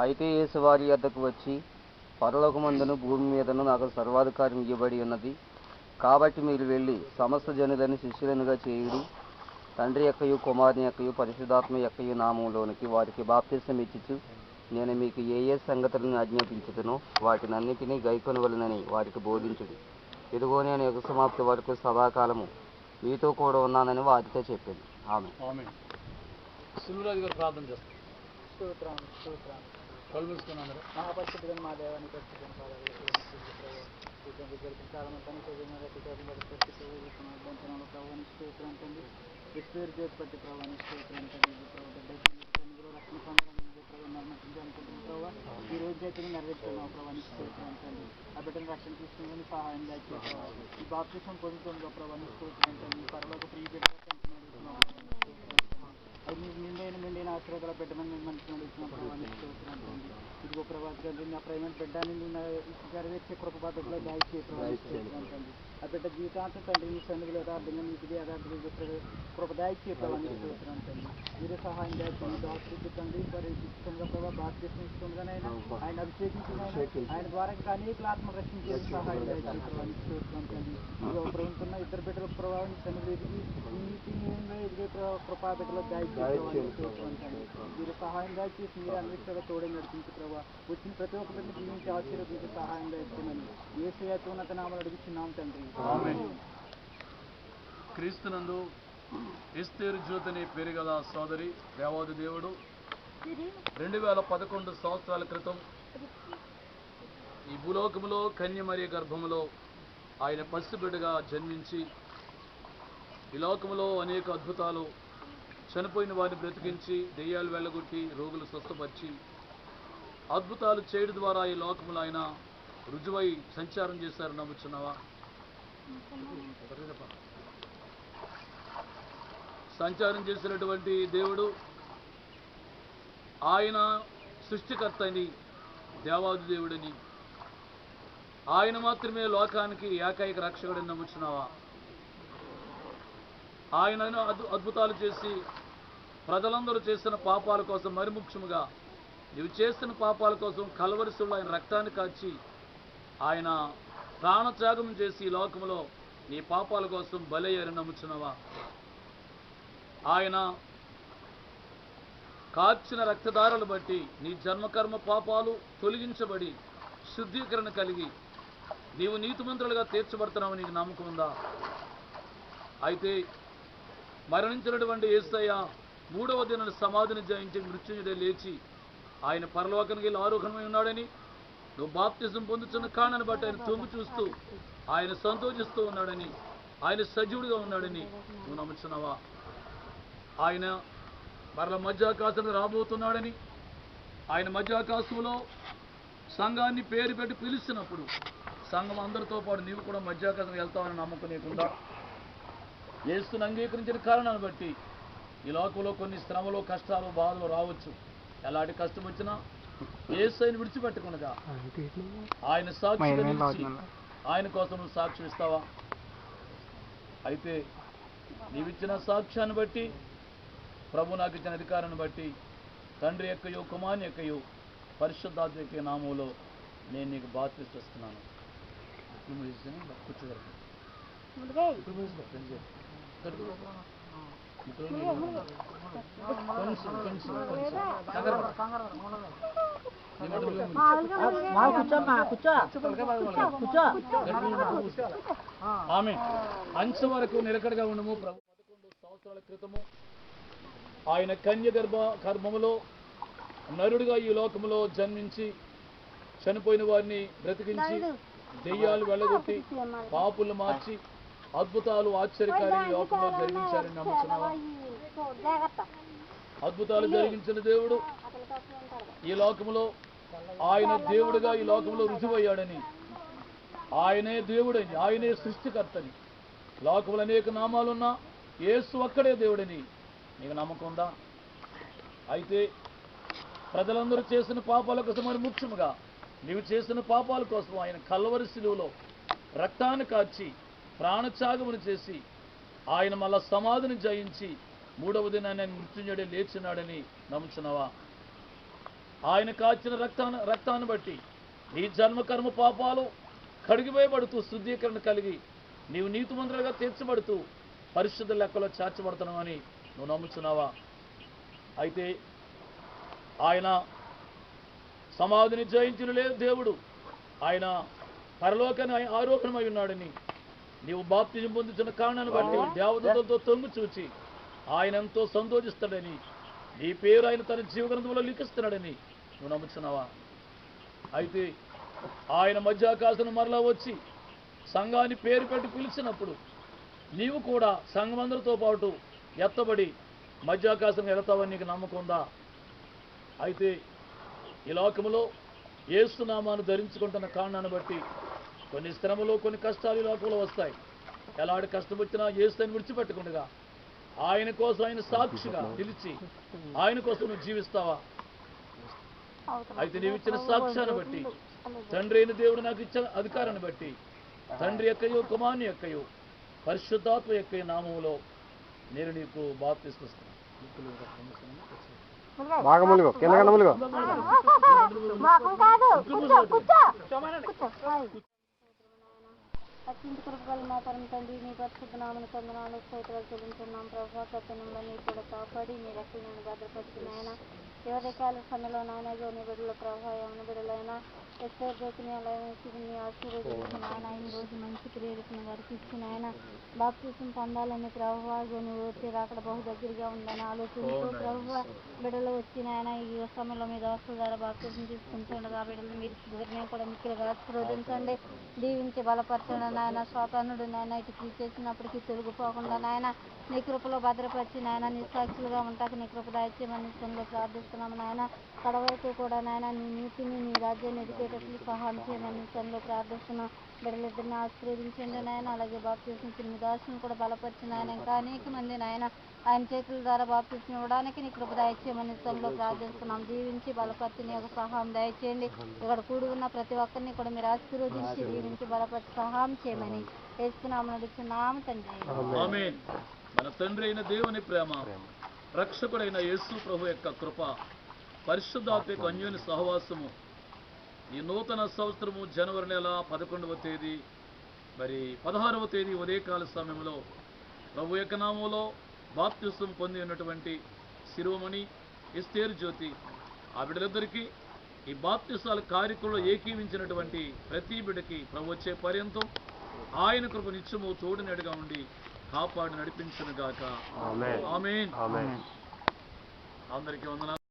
అయితే యేసు వారి వద్దకు వచ్చి పరలోకమందును భూమి మీదను నాకు సర్వాధికారం ఇవ్వబడి ఉన్నది. కాబట్టి మీరు వెళ్ళి సమస్త జనులను శిష్యులనుగా చేయుడి. తండ్రి యొక్కయు కుమారుని యొక్కయు పరిశుధాత్మ యొక్కయు నామంలోనికి వారికి బాప్తిసం ఇచ్చుచు. నేను మీకు ఏ ఏ సంగతులను ఆజ్ఞాపించుతునో వాటినన్నిటినీ గైకొనవలనని వారికి బోధించుడి. ఇదిగో నేను యుగ సమాప్తి వరకు సదాకాలము మీతో కూడా ఉన్నానని వారితో చెప్పింది ఆమె ప్రార్థన చేస్తారు స్తోత్రం స్తోత్రం మా దేవాన్ని పరిశుద్ధం కాలం తన చదివిన ప్రభావాన్ని ప్రభావాన్ని ప్రభావ రక్షణ పొందడానికి ప్రభావ మరణించాలనుకుంటున్నాం ప్రభావ ఈ రోజు అయితే నెరవేర్చుకున్నాం ప్రభావాన్ని స్తోత్రం ఆ బిడ్డను రక్షణ తీసుకుని సహాయం దాచి ఈ బాప్తిసం పొందుతుందో ప్రభావాన్ని స్తోత్రం తండ్రి పరలోక ప్రియ బిడ్డ నిండైన నిండైన ఆశీర్వాదాలు పెట్టమని మేము మంచిగా తండ్రి ఇదిగో ప్రభావ తండ్రి నా బిడ్డని నేను నెరవేర్చే కృప పద్ధతిలో దాయిచ్చే ప్రభావాన్ని స్తోత్రం తండ్రి ఆ బిడ్డ జీవితాంతం తండ్రి మీ సన్నిధిలో యథార్థంగా మీకు యథార్థంగా కృప దాయిచ్చే ప్రభావాన్ని స్తోత్రం తండ్రి మీరే సహాయం దాయించండి డాక్టర్ తండ్రి మరి ఇష్టంగా ప్రభావ భారతదేశం ఇష్టంగానైనా ఆయన అభిషేకించిన ఆయన ద్వారా ఇంకా అనేక ఆత్మ రక్షించే సహాయం దాయించే ప్రభావాన్ని స్తోత్రం తండ్రి ఇదిగో ప్రభుత్వం ఇద్దరు బిడ్డల ప్రభావం సన్నిధి ఎదిగి ఈ నీతి నియమంగా ఎదిగే ప్రభావ కృపా బిడ్డలో దాయిచ్చే ప్రభావాన్ని స్తోత్రం తండ్రి మీరు సహాయం దాచేసి మీరు అన్నిటిలో తోడే నడిపించి ప్రభావ వచ్చిన ప్రతి ఒక్కరిని జీవించి ఆశీర్వదించి సహాయం దాయిస్తున్నాను ఏ ఉన్నత నామలు అడుగుతున్నాం తండ్రి ఆమె క్రీస్తునందు ఇస్తేరు జ్యోతి అనే పేరు గల సోదరి దేవాది దేవుడు. రెండు వేల పదకొండు సంవత్సరాల క్రితం ఈ భూలోకములో కన్యమరి గర్భములో ఆయన పసిబిడ్డగా జన్మించి ఈ లోకములో అనేక అద్భుతాలు చనిపోయిన వారిని బ్రతికించి దెయ్యాలు వెళ్ళగొట్టి రోగులు స్వస్థపరిచి అద్భుతాలు చేయడం ద్వారా ఈ లోకములు ఆయన రుజువై సంచారం చేశారు నమ్ముచున్నావా? సంచారం చేసినటువంటి దేవుడు ఆయన సృష్టికర్త అని దేవాది దేవుడని. ఆయన మాత్రమే లోకానికి ఏకైక రక్షకుడని నమ్ముచున్నావా? ఆయన అద్భుతాలు చేసి ప్రజలందరూ చేసిన పాపాల కోసం మరి ముఖ్యముగా నీవు చేసిన పాపాల కోసం కలవరిసులు ఆయన రక్తాన్ని కాచి ఆయన ప్రాణత్యాగం చేసి ఈ లోకంలో నీ పాపాల కోసం బలయ్యారని నమ్ముచున్నావా? ఆయన కాచిన రక్తదారులు బట్టి నీ జన్మకర్మ పాపాలు తొలగించబడి శుద్ధీకరణ కలిగి నీవు నీతిమంతులుగా తీర్చబడుతున్నావు నీకు నమ్మకం ఉందా? అయితే మరణించినటువంటి ఏసయ్య మూడవ దిన సమాధిని జయించి మృత్యుంజుడే లేచి ఆయన పరలోకానికి ఆరోహణమై ఉన్నాడని నువ్వు బాప్తిజం పొందుతున్న కాణాన్ని బట్టి ఆయన తొంగు చూస్తూ ఆయన సంతోషిస్తూ ఉన్నాడని ఆయన సజీవుడిగా ఉన్నాడని నువ్వు నమ్ముచున్నావా? ఆయన మరల మధ్యాకాశం రాబోతున్నాడని ఆయన మధ్యాకాశంలో సంఘాన్ని పేరు పెట్టి పిలుస్తున్నప్పుడు సంఘం అందరితో పాటు నీవు కూడా మధ్యాకాశం వెళ్తావని నమ్మకం నీకుందా యేసును అంగీకరించిన కారణాన్ని బట్టి ఈ లోకంలో కొన్ని శ్రమలు కష్టాలు బాధలు రావచ్చు. ఎలాంటి కష్టం వచ్చినా యేసుని విడిచిపెట్టకుండా. ఆయన నిలిచి ఆయన కోసం నువ్వు సాక్ష్యం ఇస్తావా? అయితే నీవిచ్చిన సాక్ష్యాన్ని బట్టి ప్రభు నాకు ఇచ్చిన అధికారాన్ని బట్టి తండ్రి యొక్కయో కుమారుని యొక్కయో పరిశుద్ధాత్మ యొక్క నామంలో నేను నీకు బాధ్యస్తున్నాను కూర్చోగలను ఇప్పుడు మూసుకో, కొంచెం. ఆమె అంచు వరకు నిలకడగా ఉండము పదకొండు సంవత్సరాల క్రితము ఆయన కన్య గర్భ కర్మములో నరుడుగా ఈ లోకములో జన్మించి చనిపోయిన వారిని బ్రతికించి దెయ్యాలు వెళ్ళగొట్టి పాపులు మార్చి అద్భుతాలు ఆశ్చర్యకారి లోకంలో జరిగించారని నమ్ముతున్నావా అద్భుతాలు జరిగించిన దేవుడు ఈ లోకంలో ఆయన దేవుడిగా ఈ లోకంలో రుజువయ్యాడని. ఆయనే దేవుడని ఆయనే సృష్టికర్తని. లోకములు అనేక నామాలున్నా ఏసు ఒక్కడే దేవుడని. నీకు నమ్మకం ఉందా? అయితే ప్రజలందరూ చేసిన పాపాల కోసం మరి ముఖ్యముగా నీవు చేసిన పాపాల కోసం ఆయన కల్వరి శిలువలో రక్తాన్ని కార్చి ప్రాణత్యాగమును చేసి ఆయన మళ్ళా సమాధిని జయించి మూడవ దినాన్ని మృత్యుంజడే లేచినాడని నమ్ముచున్నావా? ఆయన కాచిన రక్తాన్ని రక్తాన్ని బట్టి నీ జన్మకర్మ పాపాలు కడిగివేయబడుతూ శుద్ధీకరణ కలిగి నీవు నీతిమంతులుగా తీర్చబడుతూ పరిశుద్ధ లెక్కలో చేర్చబడుతున్నావని నువ్వు నమ్ముతున్నావా అయితే ఆయన సమాధిని జయించిన లేదు దేవుడు. ఆయన పరలోకాన్ని ఆరోపణమై ఉన్నాడని నీవు బాప్తిజం పొందుతున్న కారణాన్ని బట్టి దేవదూతలతో తొంగు చూచి ఆయన ఎంతో సంతోషిస్తాడని నీ పేరు ఆయన తన జీవగ్రంథంలో లిఖిస్తున్నాడని నువ్వు నమ్ముతున్నావా? అయితే ఆయన మధ్యాకాశం మరలా వచ్చి సంఘాన్ని పేరు పెట్టి పిలిచినప్పుడు నీవు కూడా సంఘమందరితో పాటు ఎత్తబడి మధ్యాకాశం వెళతావని నీకు నమ్మకం ఉందా? అయితే ఈ లోకములో ఏసునామాను ధరించుకుంటున్న కారణాన్ని బట్టి కొన్ని శ్రమలు కొన్ని కష్టాలు ఈ లోకంలో వస్తాయి. ఎలాంటి కష్టం వచ్చినా ఏసుని విడిచిపెట్టకుండా ఆయన కోసం ఆయన సాక్షిగా పిలిచి ఆయన కోసం నువ్వు జీవిస్తావా? అయితే నీవు ఇచ్చిన సాక్ష్యాన్ని బట్టి తండ్రి అయిన దేవుడు నాకు ఇచ్చిన అధికారాన్ని బట్టి తండ్రి యొక్కయో కుమారుని యొక్కయో పరిశుద్ధాత్మ యొక్క నామములో నేను నీకు బాప్తిస్తున్నాను బాగా ములుగు కింద ములుగు. అత్యంత కృపగల మా పరమ తండ్రి నీ పరిశుద్ధ నామను కొందనాలు స్తోత్రాలు చెల్లించున్నాం. ప్రభావ కథనంలో నీ కూడా కాపాడి నీ రక్షణ నేను భద్రపరిచిన ఆయన. ఎవరి కాల సమయంలో నాయన జోని బిడ్డల ప్రభావ యవన బిడ్డలైన ఎస్ఐ జ్యోతిని అలా నీ ఆశీర్వదించిన ఆయన ఈ రోజు మంచి ప్రేరేపణ వారికి ఇచ్చిన ఆయన బాప్తీసం పొందాలని ప్రభావ జోని వచ్చి అక్కడ బహు దగ్గరగా ఉందని ఆలోచించు. ప్రభావ బిడ్డలు వచ్చిన ఆయన ఈ సమయంలో మీ దోస్తుల ద్వారా బాప్తీసం తీసుకుంటుండగా బిడ్డలు మీరు నిర్ణయం కూడా మిక్కిలుగా ఆశీర్వదించండి దీవించి బలపరచండి నాయన. స్వాతనుడు నాయన ఇటు తీసేసినప్పటికీ తొలగిపోకుండా నాయన నీ కృపలో భద్రపరిచి నాయన నీ సాక్షులుగా ఉంటాక నీ కృప దాయిచ్చేయమని సంలో ప్రార్థిస్తున్నాము నాయన. కడవరకు కూడా నాయన నీ నీతిని నీ రాజ్యాన్ని ఎదిగేటట్లు సహాయం చేయమని సంలో ప్రార్థిస్తున్నాం. బిడ్డలిద్దరిని ఆశీర్వదించండి నాయన. అలాగే బాప్తీసం చిన్న దాసుని కూడా బలపరిచిన ఆయన ఇంకా అనేక మంది నాయన ఆయన చేతుల ద్వారా బాప్తీసం ఇవ్వడానికి నీ కృప దయచేయమని సంలో ప్రార్థిస్తున్నాం. దీవించి బలపరిచి నీ యొక్క సహాయం దయచేయండి. ఇక్కడ కూడి ఉన్న ప్రతి ఒక్కరిని కూడా మీరు ఆశీర్వదించి దీవించి బలపరిచి సహాయం చేయమని వేస్తున్నాము నడుచున్నాము తండ్రి. మన తండ్రి అయిన దేవుని ప్రేమ రక్షకుడైన యేసు ప్రభు యొక్క కృప పరిశుద్ధాత్మిక అన్యోని సహవాసము ఈ నూతన సంవత్సరము జనవరి నెల పదకొండవ తేదీ మరి పదహారవ తేదీ ఉదయకాల సమయంలో ప్రభు యొక్క నామంలో బాప్తిసం పొంది ఉన్నటువంటి శిరోమణి ఎస్తేరు జ్యోతి ఆ బిడ్డలిద్దరికీ ఈ బాప్తిసాల కార్యక్రమంలో ఏకీవించినటువంటి ప్రతి బిడ్డకి ప్రభు వచ్చే పర్యంతం ఆయన కృప నిత్యము తోడునడుగా ఉండి కాపాడి నడిపించును గాక. ఆమేన్. అందరికీ వందనాలు.